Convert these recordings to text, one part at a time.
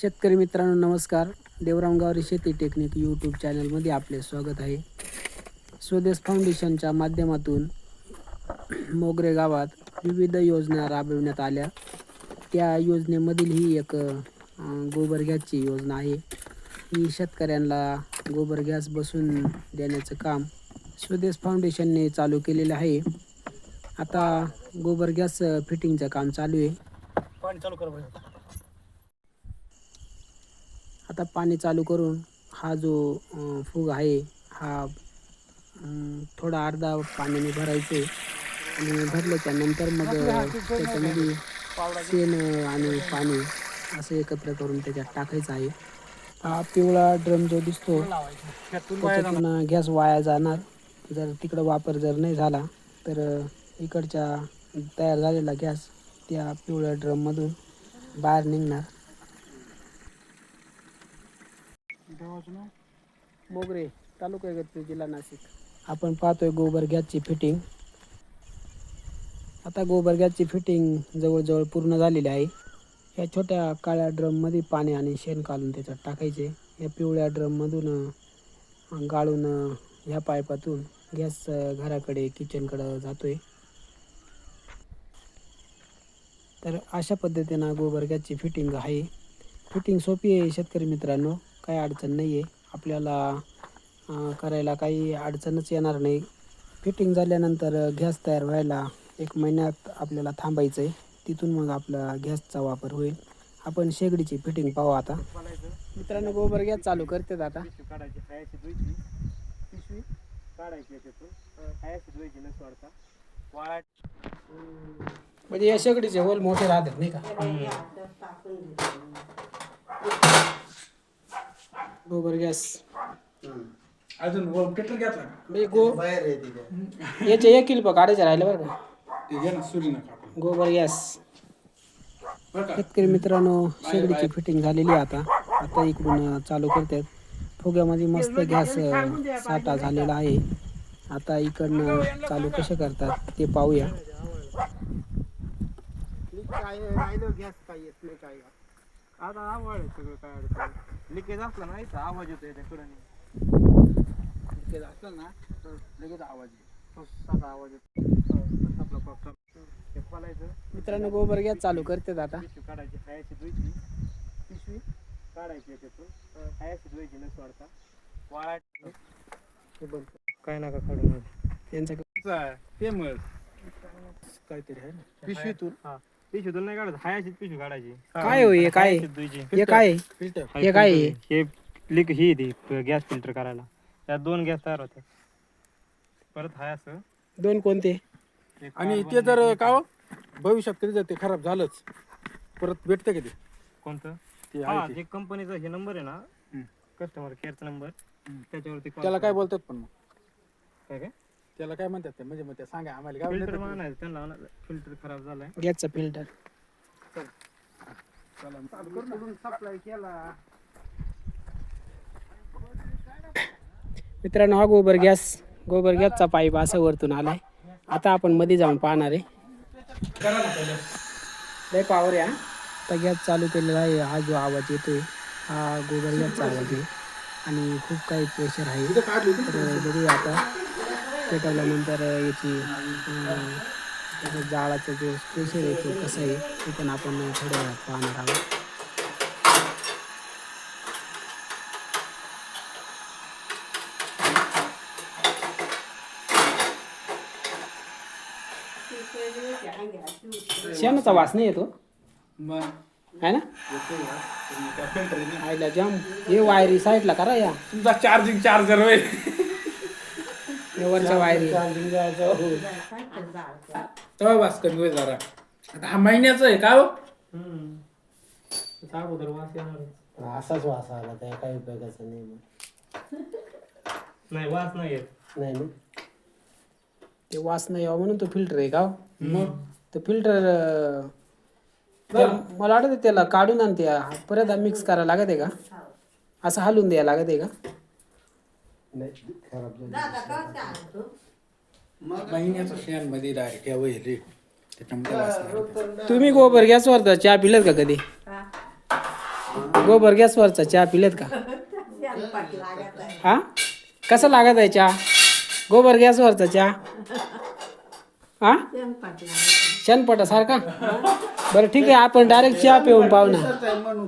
शेतकरी मित्रांनो नमस्कार. देवरामगावरी शेती टेक्निक यूट्यूब चॅनलमध्ये आपले स्वागत आहे. स्वदेश फाउंडेशनच्या माध्यमातून मोगरे गावात विविध योजना राबविण्यात आल्या. त्या योजनेमधील ही एक गोबर गॅसची योजना आहे. ही शेतकऱ्यांना गोबर गॅस बसून देण्याचं काम स्वदेश फाउंडेशनने चालू केलेलं आहे. आता गोबर गॅस फिटिंगचं काम चालू आहे. पाणी चालू आता पाणी चालू करून हा जो फूग आहे हा थोडा अर्धा पाण्याने भरायचं आणि भरल्याच्या नंतर मग त्याच्यामध्ये शेण आणि पाणी असं एकत्र करून त्याच्यात टाकायचं आहे. हा पिवळा ड्रम जो दिसतो त्याच्यातून गॅस वाया जाणार. जर तिकडं वापर जर नाही झाला तर इकडच्या तयार झालेला गॅस त्या पिवळ्या ड्रममधून बाहेर निघणार. मोगरे तालुका इगतपुरी जिल्हा नाशिक. आपण पाहतोय गोबर गॅसची फिटिंग. आता गोबर गॅसची फिटिंग जवळजवळ पूर्ण झालेली आहे. या छोट्या काळ्या ड्रममध्ये पाणी आणि शेण काढून त्याच्यात टाकायचे. या पिवळ्या ड्रममधून अं, गाळून अं, ह्या पाईपातून गॅस अं, घराकडे किचनकडं जातोय. तर अशा पद्धतीनं गोबर गॅसची फिटिंग आहे. फिटिंग सोपी आहे शेतकरी मित्रांनो. काही अडचण नाही आहे आपल्याला करायला काही अडचणच येणार नाही. फिटिंग झाल्यानंतर गॅस तयार व्हायला एक महिन्यात आपल्याला थांबायचं आहे तिथून मग आपला गॅसचा वापर होईल. आपण शेगडीची फिटिंग पाहू आता. मित्रांनो गोबर गॅस चालू करतात आता. म्हणजे या शेगडीचे होल मोठे राहतात नाही का? गोबर गॅस. अजून पेट्रोल घेतला का? गो याचे एक किलो काढायचे राहिले बरं का. ते घे ना सुरी नका आपण. गोबर गॅस. बरं का? शेतकरी मित्रांनो शेगडीची फिटिंग झालेली आहे आता. आता इकडून चालू करतात. फुग्यामध्ये मस्त गॅस अं, साठा झालेला आहे. आता इकडनं चालू कसे करतात ते पाहूया. काय राहिलं गॅस काय येत नाही काय? आता आवाज आहे सगळं काय अडचण लिकेज असला ना इथं आवाज येतो त्याकडे लिकेज असलं ना तर लगेच आवाज येईल. साधा आवाज येतो. आपला प्रॉब्लेम ते खोलायचं मित्रांनो गोबर गॅस चालू करतात आता. पिशवी काढायची पिशवी? काढायची न सोडता. काय नका काढू त्यांचं फेमस. काहीतरी आहे ना. पिशवीतून? हा. पिशवीतून नाही काढत हायाशीच पिशवी काढायची. काय हो हे काय? धुवायची हे काय? फिल्टर. हे काय? आहे? हे लिक ही ती गॅस फिल्टर करायला. त्यात दोन गॅस तयार होते परत हाय असं. दोन कोणते? एक आणि carbon ते जर एक- का हो, भविष्यात कधी जर ते खराब झालंच. परत भेटतं का ते कोणतं? ते हा आहे ते. जे कंपनीचा हे नंबर आहे ना हम्म. कस्टमर केअरचा नंबर. त्याच्यावरती call त्याला काय करा. बोलतात पण मग? काय काय? त्याला काय म्हणतात ते म्हणजे मग ते सांगा आम्हाला काय फिल्टर म्हणतात ते? त्यांना फिल्टर खराब झालाय गॅसचा फिल्टर चला, चालू करू ना. सप्लाय केला मित्रांनो हा गोबर गॅस गोबर गॅसचा पाईप असा वरतून आलाय आता आपण मध्ये जाऊन पाहणार आहे करा ना पहिलं. लय पावर आहे हा. आता गॅस चालू केलेला आहे हा जो आवाज येतोय हा गोबर गॅसचा आवाज आहे आणि खूप काही प्रेशर आहे. तर बघूया आता पेटवल्यानंतर याची जाळाचं जो प्रेशर आहे तो कसं आहे ते पण आपण थोड्या वेळात पाहणार आहोत. शेणाचा वास नाही येतो? आहे ना? आईला जाम हे वायरी साईडला करा या. तुमचा चार्जिंग चार्जर या वरच्या वायरी. तेव्हा वास कमी होईल जरा. आता हा महिन्याचं आहे का हो? अगोदर वास येणार असाच वास आला त्या काही उपयोगाचा नाही मग. नाही वास नाही येत. नाही ना? ते वास नाही यावं म्हणून तो फिल्टर आहे का हो? मग तो फिल्टर मला वाटतं त्याला काढून आणते परत मिक्स करायला लागत आहे का? असं हलवून द्यायला लागत आहे का? महिन्याचं शेणमध्ये डायरेक्ट या वय रे त्याच्यामुळे वास नाही. तुम्ही गोबर गॅसवर चहा पिलत का कधी गोबर गॅसवरचा चहा पिलेत का हा कसा लागत आहे चहा गोबर गॅसवरचा चहा हा शनपटा सारखा बरं ठीक आहे आपण डायरेक्ट चहा पिऊन पाहू ना म्हणून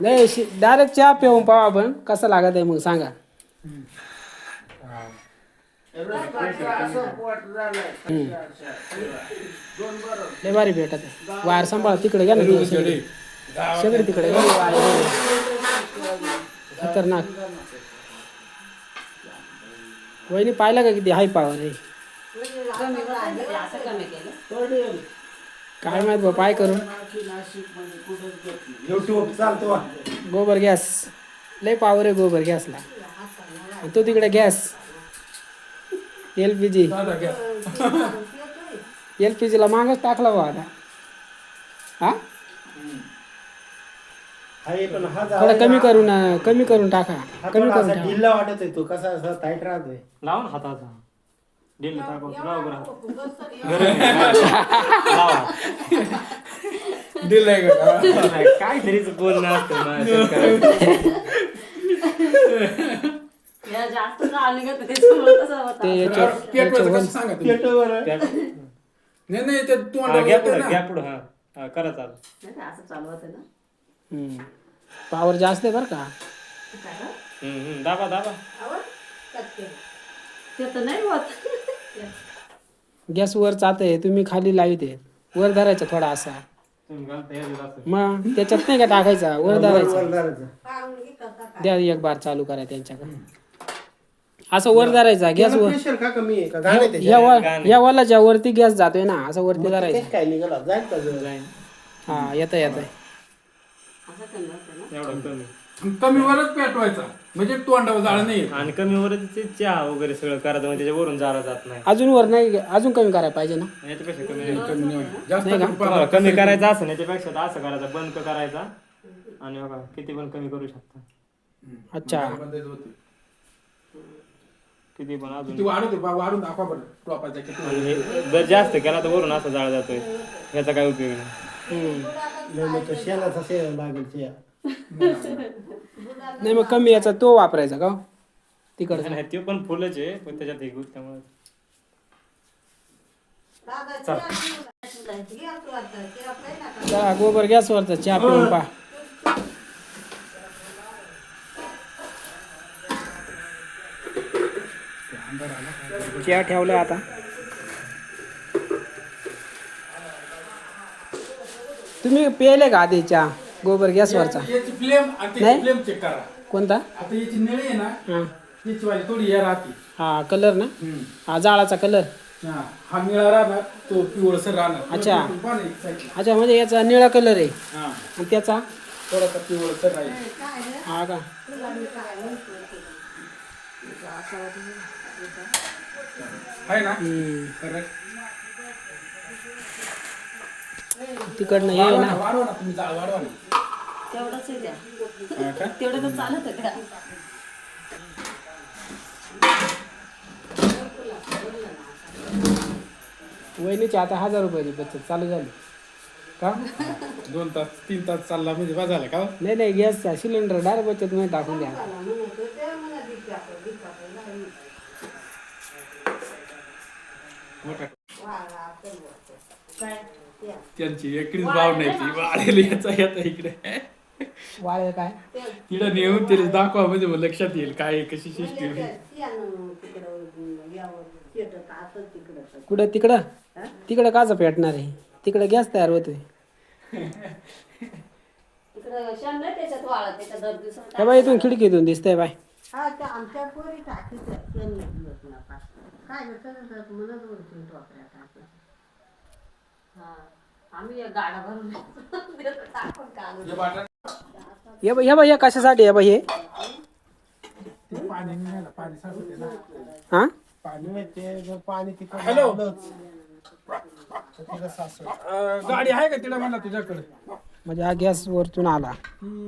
नाही डायरेक्ट चहा पिऊन पाहू आपण कसा लागत आहे मग सांगा. लय भारी भेटत वायर सांभाळा तिकडे घ्या ना तुम्ही सगळे. सगळे तिकडे घ्या. ना वायर. खतरनाक. वहिनी पाहिला का किती हाय पावर आहे? काय माहीत बा पाय करून. युट्यूब चालतो गोबर गॅस. लय पावर आहे गोबर गॅसला. तो तिकडे gas. L P G L P जीला मागच टाकला बा आता. हा? हाय पण थोडा कमी करून अं, कमी करून टाका. कमी करून टाका. ढिल्ला वाटत आहे तो? कसा असा टाईट राहतोय? लावा ना हाताचा. लावा बरं काय तरीच बोलणं असतं ना शेतकऱ्याचं. जास्त चालू का त्याच्यामुळे कसं होतं. ते याच्या पेटवायचं कसं सांगा तुम्ही? पेटवर त्या- नाही नाही ते हा, तोंडावर घ्या येतं पुढं ना. घ्या पुढं हा. हा करा चालू. नाही का असं चालू होतं ना. पावर जास्त आहे बरं का? हम्म, हम्म. दाबा दाबा. ते तर नाही होत. गॅस वर चालत आहे तुम्ही खाली लावित आहे. वर धरायचा थोडा असा. तुम्ही घालता येईल असं मग त्याच्यात नाही का टाकायचा? वर धरायचा वर धरायचं. द्या एक बार चालू करा त्यांच्याकडे. असं वर धरायचा गॅस वर प्रेशर का कमी आहे का गाणे या त्याच्यात? वा- या वालाच्या वरती गॅस जातोय ना असं वरती धरायचा तेच काय निघाला जाईल का जरा? जाईन हा येत येत असं कमी ना एवढं वरच पेटवायचा म्हणजे तोंडावर जाळ नाही येत. आणि कमी वर ते चहा वगैरे सगळं करायचं म्हणजे त्याच्यावरून जारा जात नाही अजून वर नाही अजून कमी करायला पाहिजे ना याच्यापेक्षा कमी नाही. कमी नाही होत. जास्त नाही का? करून तुम्हाला पाहा. कमी करायचं असं नाही त्यापेक्षा तर असं करायचं बंद करायचा आणि बघा किती पण कमी करू शकता अच्छा होतं. किती पण ती अजून वाढवते बा वाढून दाखवा बरं टोपाचा किती आणि हे जर जास्त केला तर वरून असा जाळ जातोय. ह्याचा काय उपयोग नाही. शेणाचा शेण लागेल शेण. नाही मग कमी याचा तो वापरायचा का तिकडचा. नाही ते पण फुलच आहे पण त्याच्यात हे गुत त्यामुळे. चला. गोबर गॅसवरचा चहा पिऊन पा चहा ठेवलाय आता? तुम्ही पिले का आधी चहा? गोबर गॅसवरचा नाही? कोणता? हा. हा कलर ना. हा जाळाचा कलर. हा निळा राहणार तो पिवळसर राहणार. अच्छा. अच्छा म्हणजे याचा निळा कलर आहे. हा. आणि त्याचा? थोडासा पिवळसर राहील. हा का? आहे ना. तिकडनं हे वाढवा ना. ना वाढवा ना तुम्ही जाळ वाढवा ना. तेवढंच आहे त्या हा का? तेवढं तर चालत आहे त्या वहिनीची आता हजार रुपयाची बचत चालू झाली. का? दोन तास तीन तास चालला म्हणजे बा झालं का? नाही नाही गॅसचा सिलेंडर डायरेक्ट बचत मध्ये टाकून द्या. त्यांची एकटीच भाव नाही ती. वाढेल याचा येता इकडे. वाळे काय? तिला नेऊन तिला दाखवा म्हणजे मग लक्षात येईल काय आहे, कशी सिस्टीम कुठं? तिकडं? तिकडं काच पेटणार आहे. तिकडं गॅस तयार होतोय. बाई इथून खिडकीतून दिसतंय बाय. हा त्या आमच्या पोरी. काय म्हणत टोपऱ्या टाकल्या हा. आम्ही एक गाडा भरून देतो टाकून काढून हे हे हे हे कशासाठी हे ते पाणी नाही पाणी साचते ना. हा पाणी जर पाणी तिकडं हॅलो. लावलंच, तर तिला सासू. अं, गाडी आहे का तिला म्हणला तुझ्याकडे म्हणजे हा गॅस वरतून आला.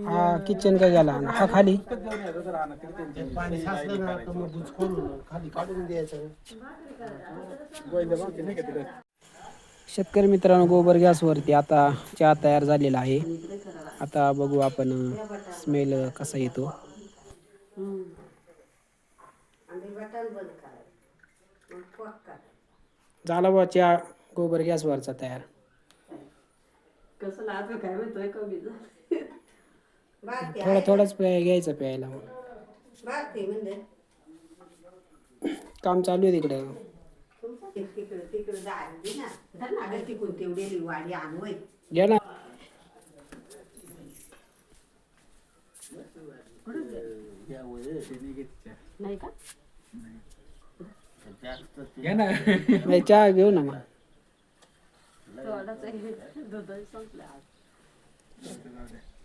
हा किचन काय गेला आणि हा खाली. ना शेतकरी मित्रांनो गोबर गॅसवरती आता चहा तयार झालेला आहे. आता बघू आपण स्मेल कसा येतो. झाला बा चहा गोबर गॅसवरचा तयार. कसं लागतं काय म्हणतोय कमी झालं भारती थोडा थोडाच प्या घ्यायचं प्यायला मग भारती म्हणजे काम चालू आहे तिकडे तुमचं ते तिकडं तिकडं जायला ना धर ना गं तिकडून तेवढी वाडी आणवय घ्या ना या वय, ते निघितच्या. नाही का घे ना नाही, चहा घेऊ ना मग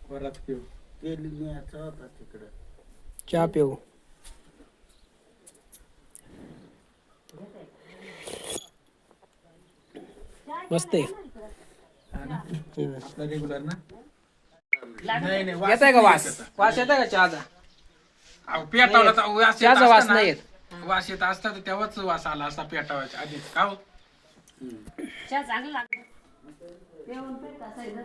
वरात पिऊ चहा पिऊ मस्त रेग्युलर ना नाही नाही वास येत आहे का वास. वास येत आहे का चहाचा अहो, पेटावला तर वास येत चहाचा वास असता नाही. वास येत असता तर तेव्हाच वास आला असता पेटावाच्या आधीच का हो? चहा चांगला लागतो जेवण पेट असायचं.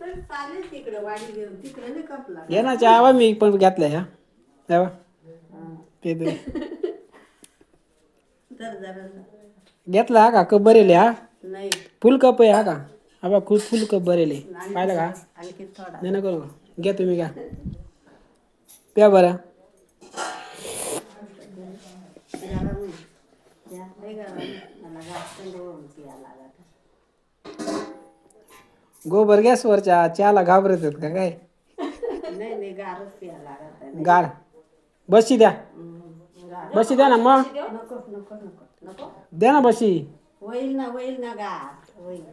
तर चालेल तिकडं वाडी घेऊन. तिकडं नाही कपला घे ना चहा बा मी पण घेतलाय हा. द्या बा. पितो. तर जरा घेतला हा का? कप भरेले हा? नाही. फुल कप आहे हा का? हा बा खूप फुल कप भरेले. पाहिलं का? आणखी थोडा. नाही नको नको. घ्या तुम्ही घ्या. प्या बरं. जरा. जा. मला जास्त गरम प्यायला लागत. गोबर गॅसवरच्या चहाला घाबरत आहेत का काय? नाही नाही गारच प्यायला लागत आहे. गार. बशी द्या. हम्म, गार. बशी द्या ना मग. नको नको नको नको. द्या ना बशी. होईल ना होईल ना गार होईल.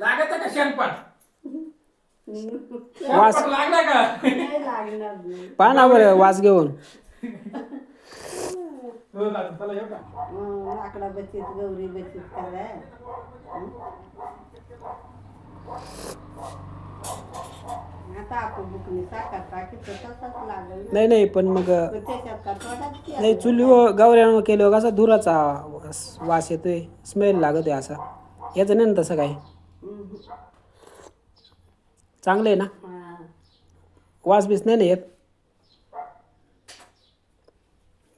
लागत का शेणपाट? वास. लागला का? नाही लागणार नाही. पहा ना बरं वास घेऊन. हो. चला बचीत गौरी बचीत नाही नाही पण मग नाही चुलीवर गावऱ्यानं केल्यावर कसा धुराचा वास- वास येतोय स्मेल लागतोय असा. याचं नाही ना तसं काय. चांगलं आहे ना? हा. वास बीस नाही ना येत?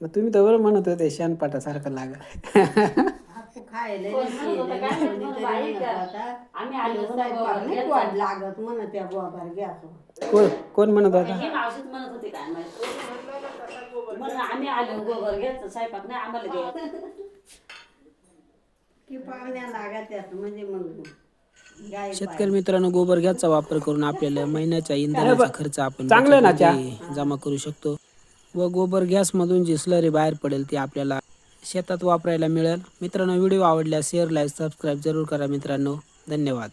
मग तुम्ही तर बरं म्हणत होते शानपाटासारखं लाग आपण खायला कोण कोण म्हणत होता? म्हणजे शेतकरी मित्रांनो गोबर गॅसचा वापर करून आपल्याला महिन्याच्या इंधनाचा खर्च आपण चांगलं जमा करू शकतो. व गोबर गॅसमधून जी स्लरी बाहेर पडेल ती आपल्याला शेतात वापरायला मिळेल. मित्रांनो व्हिडिओ आवडल्यास शेअर लाईक सबस्क्राईब जरूर करा मित्रांनो. धन्यवाद.